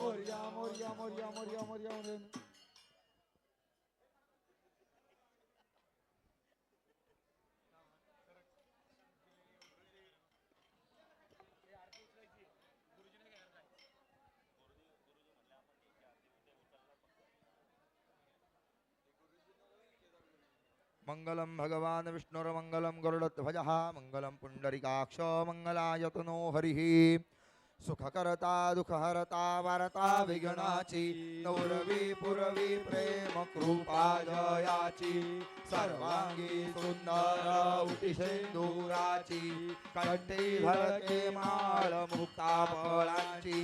मोर्या मोर्या मोर्या मोर्या मोर्या मोर्या मङ्गलं भगवान् विष्णुर्मङ्गलं गरुडध्वजः मङ्गलं पुण्डरीकाक्ष मङ्गलायतनो हरिः। सुखकरता दुःखहरता वारता विघ्नाची नवरवी पुरवी प्रेम कृपा जयाची सर्वांगी सुंदर दूराची सिंदुराची कंठी झळके माळ मुक्ता फळांची.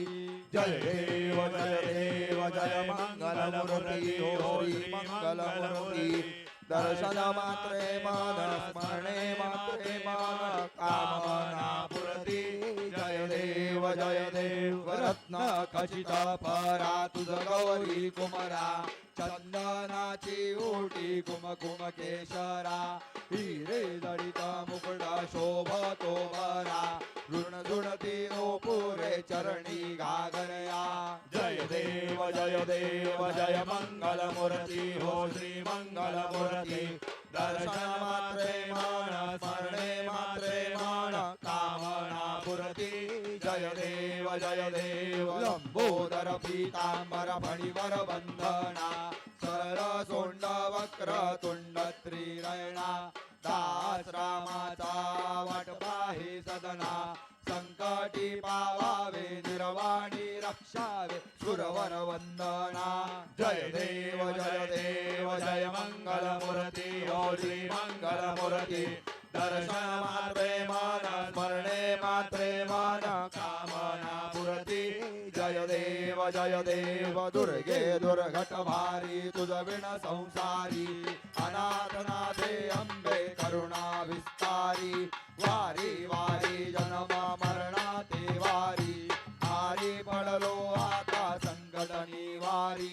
जय देव जय देव जय मंगलमूर्ती हो मंगल मंगलमूर्ती दर्शन मात्रे मन स्मरणे मात्रे मन कामना देव जय देव रत्न खचित परा तुझ गौरी कुमरा चंदनाची ओटी कुमकुम केशरा हिरे दळित मुकुडा शोभतो बरा ऋण झुणती पुरे चरणी घागरया। जय देव जय देव जय मंगल मूर्ती हो श्री मंगल मूर्ती दर्शन मात्रे मन स्मरणे मात्रे मन जय देव जय देव लंबोदर पीतांबर फणीवर बंधना सरळ सोंड वक्र तुंड त्रिनयना दास रामाचा वाट पाहे सदना संकटी पावावे निर्वाणी रक्षावे सुरवर वंदना. जय देव जय देव जय मंगल मूर्ती श्री मंगल मूर्ती दर्शन मात्रे मन स्मरणे मात्रे मन कामना पुरती। जय देव जय देव दुर्गे दुर्घट भारी तुझ विण संसारी। अनाथनाथे अंबे करुणा विस्तारी। वारी वारी जन्म मरणा ते वारी। हारी पडलो आता संकट वारी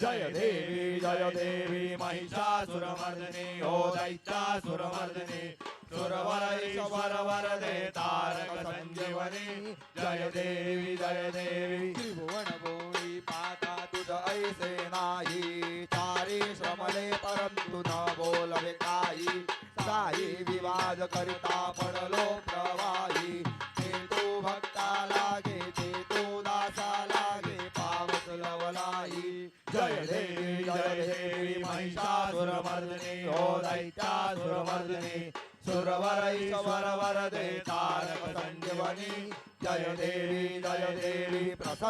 जय देवी जय देवी महिषासुरमर्दिनी हो दैत्यासुरमर्दिनी। सुरवर ईश्वर वरदे तारक संजीवनी। जय देवी जय देवी। त्रिभुवन भोळी पाता तुझ ऐसे नाही। चारी श्रमले परंतु न बोलवे काही साई विवाद करिता पण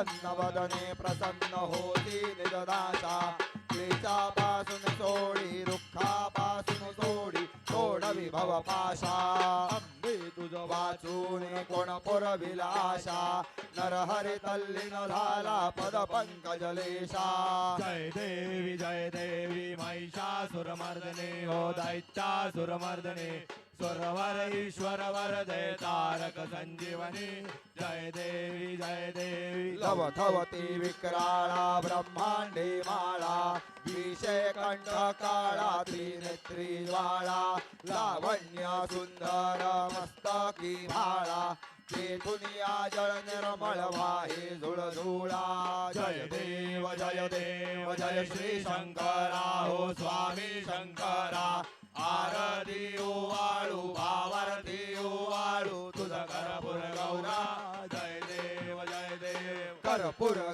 प्रसन्न वदने प्रसन्न होती निजदाशा क्लेशापासून सोडी दुःखापासून सोडी सोडवी भव पाशा। अंबे तुझ वाचून कोण पुरविला आशा नरहरी तल्लीन झाला पद पंकजलेशा जय देवी जय देवी महिषा सुरमर्दने हो दैत्या सुरमर्दने स्वरवर ईश्वर वरदे तारक संजीवनी। जय देवी जय देवी। लव थवती विक्राळा ब्रह्मांडी माळा। विषय कंठ काळा त्रिनेत्री ज्वाळा। लावण्य सुंदर मस्तकी भाळा। दुनिया जळ निर्मळ वाहे झुळझुळा। जय देव जय देव जय श्री शंकरा। हो स्वामी शंकरा। आरती वाळू भावारती वाळू तुझा करपुर गौरा जय देव जय देव. कर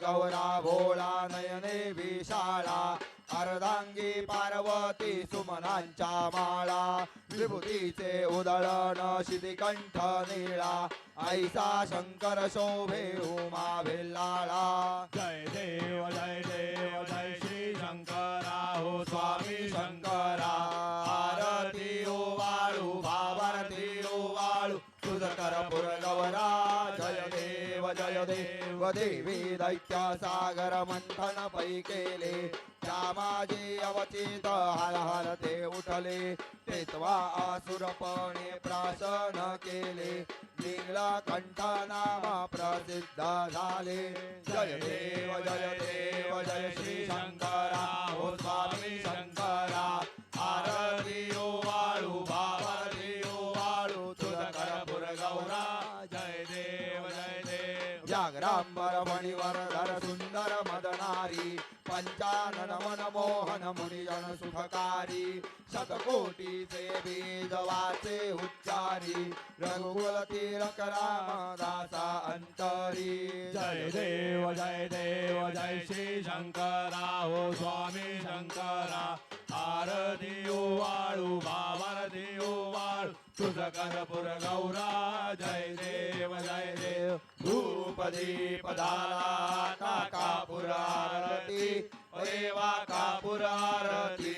गौरा भोळा नयने विशाळा अर्धांगी पार्वती सुमनांच्या माळा विभूतीचे उदळण शिदिकंठ निळा ऐसा शंकर शोभे उमा भिल्लाळा जय देव जय देव जय श्री शंकरा हो स्वामी शंकरा आरती ओ वाळू भावारती ओ वाळू तुझ कर्पूर गौरा जय देव जय देव देवी दैत्य सागर मंथन पै केले रामाजी अवचित हर हर ते उठले तेत्वा आसुरपणे प्राशन केले कंठ नाम प्रसिद्ध झाले जय देव जय देव जय श्री शंकरा हो स्वामी शंकरा आरती ओ वाळू बाबा देव मणिवर मणिवरधर सुंदर मदनारी पंचानन मन मोहन मुनिजन सुखकारी शतकोटीचे बीज वाचे उच्चारी रघुकुल तिलक राम दासा अंतरी जय देव जय देव जय श्री शंकरा हो स्वामी शंकरा। आरती ओ वाळू भावारती ओ तुझ कर्पूर गौरा जय देव जय देव. धूप दीप दारा टाका देवा कापुरारती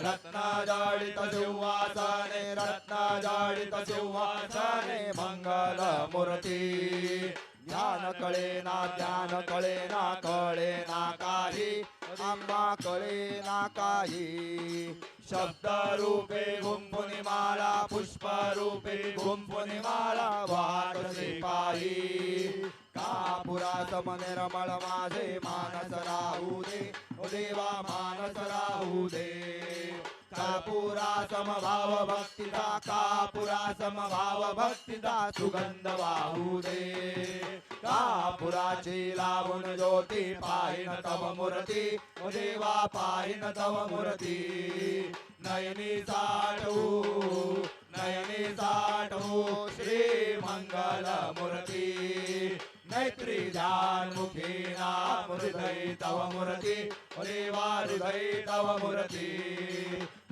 रत्न जडित सिंहासने रत्न जडित सिंहासने मंगल मूर्ती. ध्यान कळे ना ध्यान कळे ना कळे ना काही. आम्हा कळे ना काही. शब्द रूपे गुंपुनी माळा पुष्प रूपे गुंपुनी माळा वाटते पायी. कापुरा समनिर्मळ माझे मानस राहू दे. देवा मानस राहू दे. कापुरा समभाव भक्तिदा कापुरा समभाव भक्तिदा सुगंध वाहू दे कापुराची लावून ज्योती पाहिन तव मूर्ती देवा पाहिन तव मूर्ती। नयनी साठू नयनी साठू श्री मंगल मूर्ती। नैत्री ध्यान मुखी नाम हृदय तव मूर्ती देवा हृदय तव मूर्ती।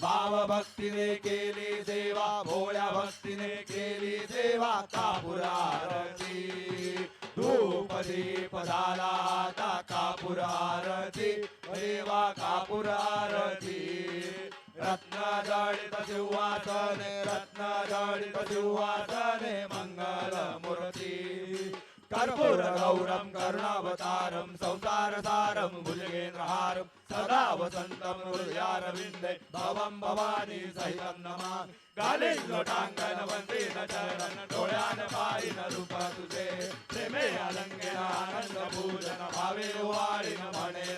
भावभक्तीने केली सेवा भोळ्या भक्तीने केली सेवा कापुरारती धूप दीप झाला आता कापुरारती देवा कापुरारती रत्न जडित सिंहासने रत्न जडित सिंहासने मंगल मूर्ती कर्पूर गौरम कर्णावतारम संसार सारम भुजगेंद्रहारम सदा वसंतम हृदयारविंदे भवम भवानी सहितं नमा गालिन लोटांगण वंदीन चरण डोळ्यान रूप तुझे प्रेमे आनंद पूजन भावे वाळीन म्हणे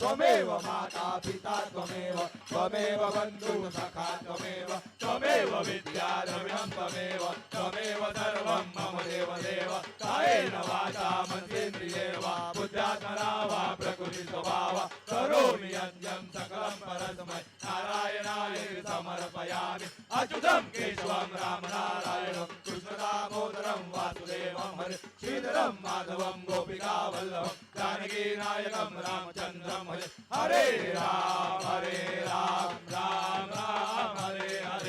त्वमेव माता पिता त्वमेव त्वमेव बंधु सखा त्वमेव त्वमेव विद्या द्रविणं त्वमेव त्वमेव सर्वं मम देव देव कायेन वाचा मनसेन्द्रिये वा बुद्ध्यात्मना वा प्रकृति स्वभाव करोमि यज्ञं सकलं परस्मै नारायणाय समर्पयामि अच्युतं केशवं रामनारायणं कृष्णदामोदरं वासुदेवं हरे श्रीधरं माधवं गोपिकावल्लभं जानकीनायकं रामचन्द्रं हरे हरे राम हरे राम राम राम हरे हरे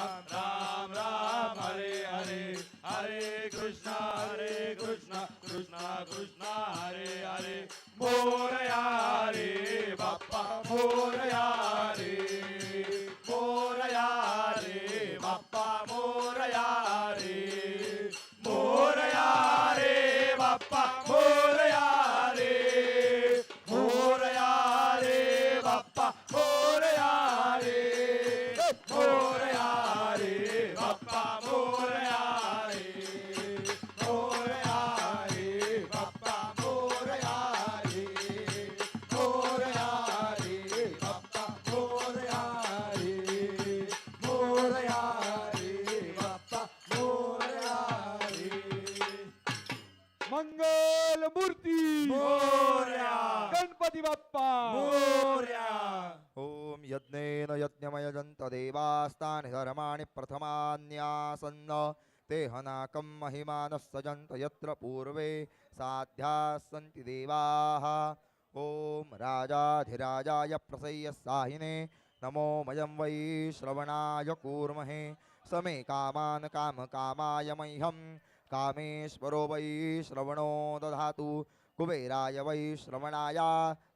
मंगल मूर्ती मोरया. गणपती बाप्पा. मोरया. ॐ यज्ञेन यज्ञमयजन्त देवास्तानि धर्माणि प्रथमान्यासन्न. ते हनाकं महिमानः सजन्त यत्र पूर्वे साध्याः सन्ति देवाः. ॐ राजाधिराजाय प्रसय्य साहिने. नमो मयं वै श्रवणाय कूर्महे. समे कामान् कामकामाय मह्यं कामेश्वरो वै श्रवणो दधातु। कुबेराय वै श्रवणाय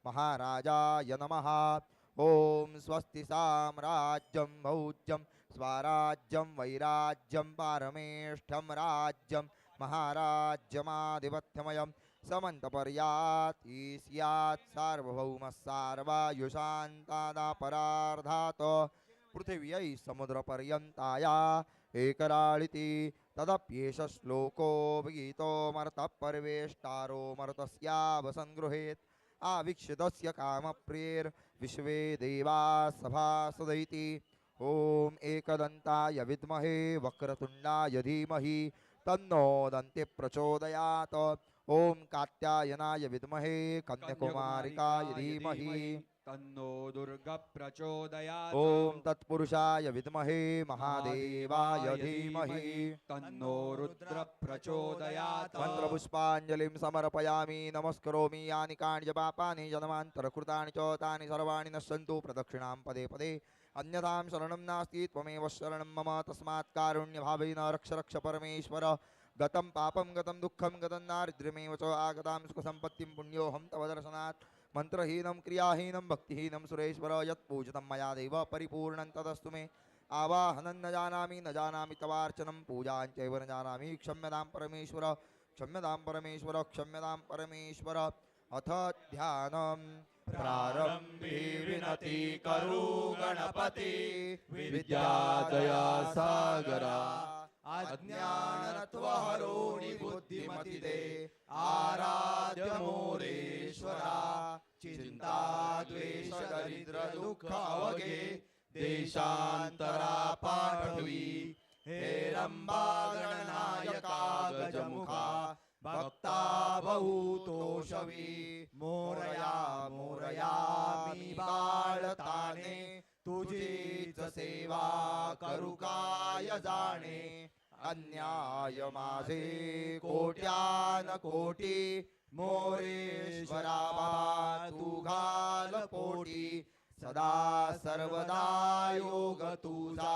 महाराजाय नमः। ॐ स्वस्ति साम्राज्यं भौज्यं स्वराज्यं वैराज्यं पारमेष्ठं राज्यं महाराज्यमाधिपत्यमयं। समन्तपर्यात् ईस्यात् सार्वभौमः सार्वायुषान्तादापरार्धात् पृथिव्यै समुद्रपर्यन्ताया एकराळिति तदप्येष श्लोको गीतोमर्तः परवेष्टारो मर्तस्यावसङ्गृहेत् आवीक्षितस्य कामप्रियर्विश्वे देवा सभासदैति ॐ एकदन्ताय विद्महे वक्रतुण्डाय धीमहि तन्नो दन्ति प्रचोदयात्। ॐ कात्यायनाय विद्महे कन्याकुमारिकाय धीमहि। तन्नो दुर्ग प्रचोदयात्। ॐ तत्पुरुषाय विद्महे महादेवाय धीमहि। तन्नो रुद्र प्रचोदयात्। मन्त्रपुष्पाञ्जलिं समर्पयामि नमस्करोमि यानि कानि च पापानि जन्मान्तरकृतानि च तानि सर्वाणि नश्यन्तु प्रदक्षिणां पदे पदे। अन्यथां शरणं नास्ति त्वमेव शरणं मम तस्मात् कारुण्यभावेन रक्ष रक्ष परमेश्वर। गतं पापं गतं दुःखं गतं दारिद्र्यमेव च आगतां सुखसम्पत्तिं पुण्योऽहं तव दर्शनात्। मन्त्रहीनं क्रियाहीनं भक्तिहीनं सुरेश्वर यत् पूजितं मया देव परिपूर्णं तदस्तु मे। आवाहनं न जानामि न जानामि तवार्चनं पूजाञ्चैव न जानामि क्षम्यतां परमेश्वर क्षम्यतां परमेश्वर क्षम्यतां परमेश्वर। अथ ध्यानं। प्रारम्भे विनति करू गणपति। विद्यादया सागरा। अज्ञानत्वहरोणि बुद्धिमतिदे। आराध्य मोरेश्वरा। चिंता द्वेष दरिद्र दुःख अवघे देशांतरा पाठवी हे हेरम्बा गणनायका गजमुखा भक्ता बहुतोषवी। मोरया मोरया मी बाळताने तुझीच सेवा करू काय जाणे? अन्याय माझे कोट्यान कोटी मोरेश्वरा तुघाल तू घाल पोटी सदा सर्वदा योग तुझा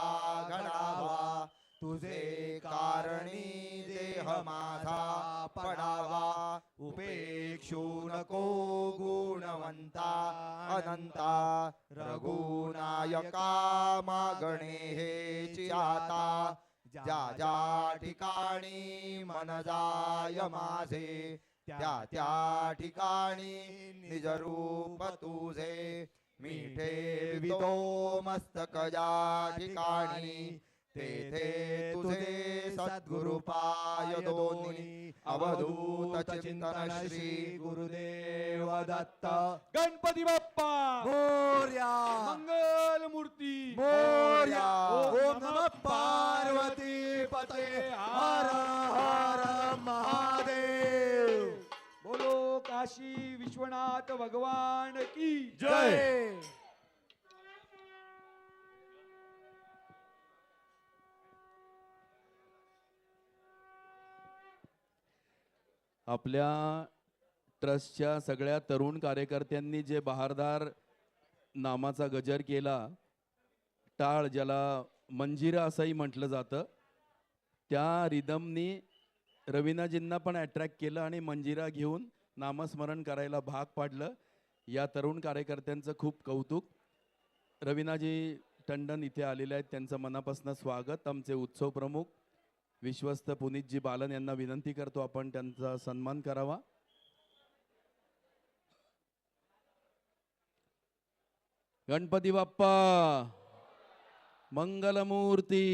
घडावा तुझे कारणी देह माझा पडावा। उपेक्षो नको गुणवंता अनंता रघुनायका मागणे हे आता ज्या ज्या ठिकाणी मन जाय माझे त्या त्या ठिकाणी निज रूप तुझे मी ठेवितो मस्तक ज्या ठिकाणी तेथे तुझे सद्गुरु पाय दोन्ही अवधूत चिंतन श्री गुरुदेव दत्त. गणपती बाप्पा! मोरया. मंगल मूर्ती! मोरया. ओम नमः पार्वती पते। हर हर बोलो काशी विश्वनाथ भगवान की जय। आपल्या ट्रस्टच्या सगळ्या तरुण कार्यकर्त्यांनी जे बहारदार नामाचा गजर केला टाळ ज्याला मंजिरा असंही म्हटलं जातं त्या रिदमनी रवीनाजींना पण अट्रॅक्ट केलं आणि मंजिरा घेऊन नामस्मरण करायला भाग पाडलं. या तरुण कार्यकर्त्यांचं खूप कौतुक. रवीनाजी टंडन इथे आलेले आहेत. त्यांचं मनापासून स्वागत. आमचे उत्सव प्रमुख विश्वस्त पुनीतजी बालन यांना विनंती करतो आपण त्यांचा सन्मान करावा. गणपती बाप्पा! मंगलमूर्ती!